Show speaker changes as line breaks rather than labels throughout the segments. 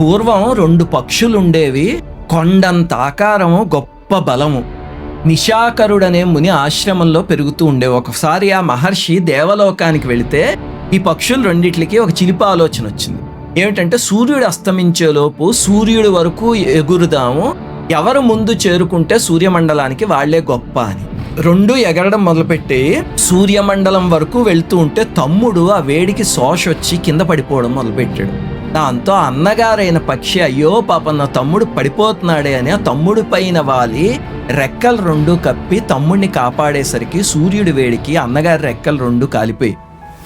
పూర్వం రెండు పక్షులుండేవి కొండంత ఆకారము గొప్ప బలము. నిశాకరుడనే ముని ఆశ్రమంలో పెరుగుతూ ఉండే ఒకసారి ఆ మహర్షి దేవలోకానికి వెళితే ఈ పక్షులు రెండిట్లకి ఒక చిలిపి ఆలోచన వచ్చింది. ఏమిటంటే సూర్యుడు అస్తమించేలోపు సూర్యుడి వరకు ఎగురుదాము. ఎవరు ముందు చేరుకుంటే సూర్యమండలానికి వాళ్ళే గొప్ప అని. రెండు ఎగరడం మొదలుపెట్టి సూర్యమండలం వరకు వెళ్తూ ఉంటే తమ్ముడు ఆ వేడికి శోష వచ్చి కింద పడిపోవడం మొదలుపెట్టాడు. దాంతో అన్నగారైన పక్షి అయ్యో పాపం నా తమ్ముడు పడిపోతున్నాడే అని ఆ తమ్ముడి పైన వాలి రెక్కలు రెండు కప్పి తమ్ముడిని కాపాడేసరికి సూర్యుడి వేడికి అన్నగారి రెక్కలు రెండు కాలిపోయి.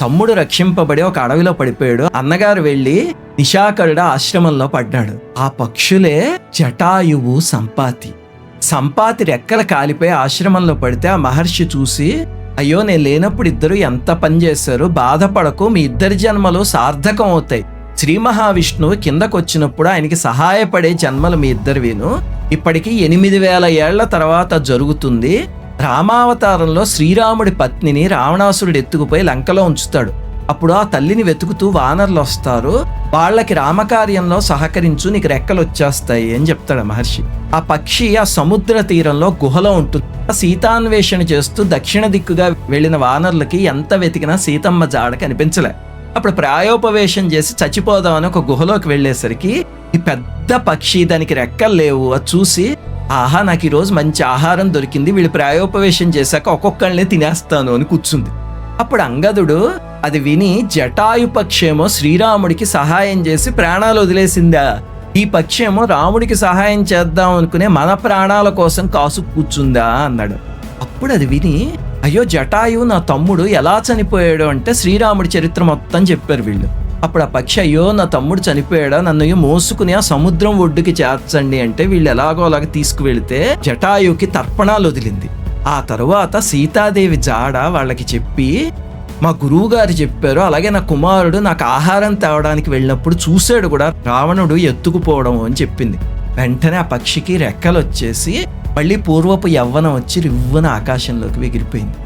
తమ్ముడు రక్షింపబడి ఒక అడవిలో పడిపోయాడు. అన్నగారు వెళ్ళి నిశాకరుడు ఆశ్రమంలో పడ్డాడు. ఆ పక్షులే జటాయువు సంపాతి. సంపాతి రెక్కలు కాలిపోయి ఆశ్రమంలో పడితే ఆ మహర్షి చూసి అయ్యో నేను లేనప్పుడు ఇద్దరు ఎంత పని చేశారు బాధపడకు మీ ఇద్దరి జన్మలు సార్థకం అవుతాయి. శ్రీ మహావిష్ణువు కిందకొచ్చినప్పుడు ఆయనకి సహాయపడే జన్మలు మీ ఇద్దరివిను ఇప్పటికీ ఎనిమిది వేల ఏళ్ళ తర్వాత జరుగుతుంది. రామావతారంలో శ్రీరాముడి పత్నిని రావణాసురుడు ఎత్తుకుపోయి లంకలో ఉంచుతాడు. అప్పుడు ఆ తల్లిని వెతుకుతూ వానర్లు వస్తారు. వాళ్ళకి రామకార్యంలో సహకరించు నీకు రెక్కలు వచ్చేస్తాయి అని చెప్తాడు మహర్షి. ఆ పక్షి ఆ సముద్ర తీరంలో గుహలో ఉంటుంది. ఆ సీతాన్వేషణ చేస్తూ దక్షిణ దిక్కుగా వెళ్ళిన వానర్లకి ఎంత వెతికినా సీతమ్మ జాడ కనిపించలే. అప్పుడు ప్రాయోపవేశం చేసి చచ్చిపోదామని ఒక గుహలోకి వెళ్ళేసరికి ఈ పెద్ద పక్షి దానికి రెక్కలు లేవు. అది చూసి ఆహా నాకు ఈరోజు మంచి ఆహారం దొరికింది. వీళ్ళు ప్రాయోపవేశం చేశాక ఒక్కొక్కళ్ళని తినేస్తాను అని కూర్చుంది. అప్పుడు అంగదుడు అది విని జటాయు పక్షేమో శ్రీరాముడికి సహాయం చేసి ప్రాణాలు వదిలేసిందా? ఈ పక్షేమో రాముడికి సహాయం చేద్దాం అనుకునే మన ప్రాణాల కోసం కాసు కూర్చుందా? అన్నాడు. అప్పుడు అది విని అయ్యో జటాయు నా తమ్ముడు ఎలా చనిపోయాడు అంటే శ్రీరాముడి చరిత్ర మొత్తం చెప్పారు వీళ్ళు. అప్పుడు ఆ పక్షి అయ్యో నా తమ్ముడు చనిపోయాడా? నన్ను మోసుకుని ఆ సముద్రం ఒడ్డుకి చేర్చండి అంటే వీళ్ళు ఎలాగో అలాగ తీసుకువెళితే జటాయుకి తర్పణాలు వదిలింది. ఆ తరువాత సీతాదేవి జాడ వాళ్ళకి చెప్పి మా గురువు గారు చెప్పారు అలాగే నా కుమారుడు నాకు ఆహారం తేవడానికి వెళ్ళినప్పుడు చూశాడు కూడా రావణుడు ఎత్తుకుపోవడం అని చెప్పింది. వెంటనే ఆ పక్షికి రెక్కలు వచ్చేసి మళ్ళీ పూర్వపు యవ్వనం వచ్చి రివ్వన ఆకాశంలోకి ఎగిరిపోయింది.